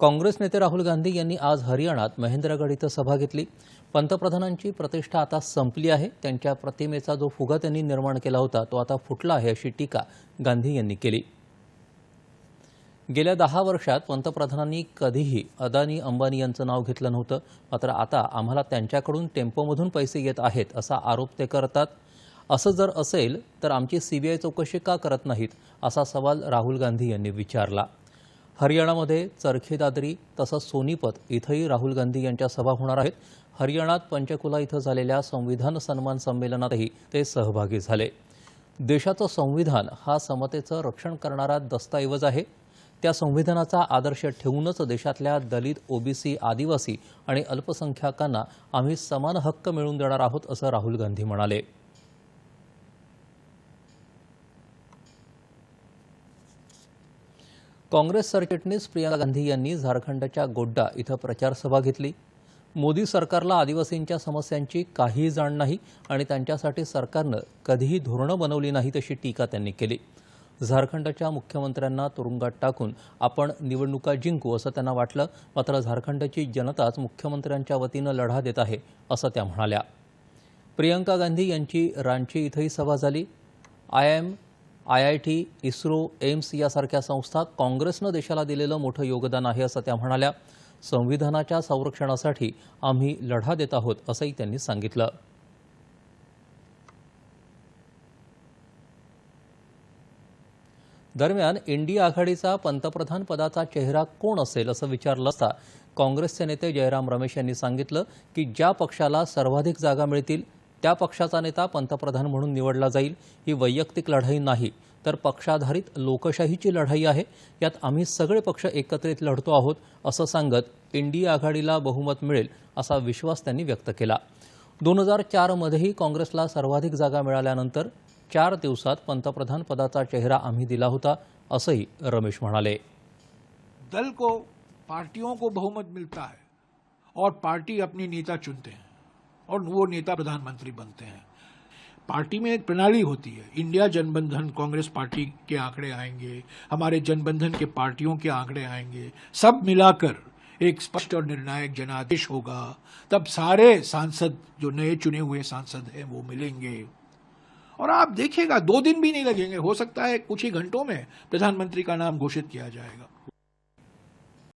काँग्रेस नेते राहुल गांधी यांनी आज हरियाणात महेंद्रगड इथं सभा घेतली. पंतप्रधानांची प्रतिष्ठा आता संपली आहे. त्यांच्या प्रतिमेचा जो फुगा त्यांनी निर्माण केला होता तो आता फुटला आहे अशी टीका गांधी यांनी केली. गेल्या दहा वर्षात पंतप्रधानांनी कधीही अदानी अंबानी यांचं नाव घेतलं नव्हतं. मात्र आता आम्हाला त्यांच्याकडून टेम्पोमधून पैसे येत आहेत असा आरोप ते करतात. असं जर असेल तर आमची सीबीआय चौकशी का करत नाहीत असा सवाल राहुल गांधी यांनी विचारला. हरियाणामध्ये चरखी दादरी तसंच सोनीपत इथंही राहुल गांधी यांच्या सभा होणार आहेत. हरियाणात पंचकुला इथं झालेल्या संविधान सन्मान संमेलनातही ते सहभागी झाले. देशाचं संविधान हा समतेचं रक्षण करणारा दस्तऐवज आहे. त्या संविधानाचा आदर्श ठेवूनच देशातल्या दलित ओबीसी आदिवासी आणि अल्पसंख्याकांना आम्ही समान हक्क मिळवून देणार आहोत असं राहुल गांधी म्हणाले. काँग्रेस सरचिटणीस प्रियंका गांधी यांनी झारखंडच्या गोड्डा इथं प्रचारसभा घेतली. मोदी सरकारला आदिवासींच्या समस्यांची काहीही जाण नाही आणि त्यांच्यासाठी सरकारनं कधीही धोरणं बनवली नाहीत अशी टीका त्यांनी केली. झारखंडच्या मुख्यमंत्र्यांना तुरुंगात टाकून आपण निवडणुका जिंकू असं त्यांना वाटलं मात्र झारखंडची जनताच मुख्यमंत्र्यांच्या वतीनं लढा देत आहे असं त्या म्हणाल्या. प्रियंका गांधी यांची रांची इथंही सभा झाली. I M I I T ISRO AIIMS यासारख्या संस्था काँग्रेसनं देशाला दिलेलं मोठं योगदान आहे असं त्या म्हणाल्या. संविधानाच्या संरक्षणासाठी आम्ही लढा देत आहोत असंही त्यांनी सांगितलं. दरम्यान इंडिया आघाडीचा पंतप्रधान पदाचा चेहरा कोण असेल असं विचारलं असता काँग्रेसचे नेते जयराम रमेश यांनी सांगितलं की ज्या पक्षाला सर्वाधिक जागा मिळतील त्या पक्षाचा नेता पंतप्रधान म्हणून निवडला जाईल ही वैयक्तिक लढाई नाही तर पक्षाधारित लोकशाहीची लढाई आहे यात आम्ही सगळे पक्ष एकत्रित लढतो आहोत असं सांगत इंडिया आघाडीला बहुमत मिळेल असा विश्वास त्यांनी व्यक्त केला. दोन हजार चारमध्येही काँग्रेसला सर्वाधिक जागा मिळाल्यानंतर चार दिवसात पंतप्रधान पदाचा चेहरा आम्ही दिला होता असंही रमेश म्हणाले. दल को पार्टियों को बहुमत मिलता है और पार्टी अपनी नेता चुनते हैं। और वो नेता प्रधानमंत्री बनते हैं। पार्टी में एक प्रणाली होती है। इंडिया जनबंधन कांग्रेस पार्टी के आंकड़े आएँगे, हमारे जनबंधन के पार्टियों के आंकड़े आएँगे। सब मिलाकर एक स्पष्ट और निर्णायक जनादेश होगा। तब सारे सांसद, जो नए चुने हुए सांसद हैं, वो मिलेंगे। और आप देखिएगा, दो दिन भी नहीं लगेंगे। हो सकता है कुछ ही घंटों में प्रधानमंत्री का नाम घोषित किया जाएगा।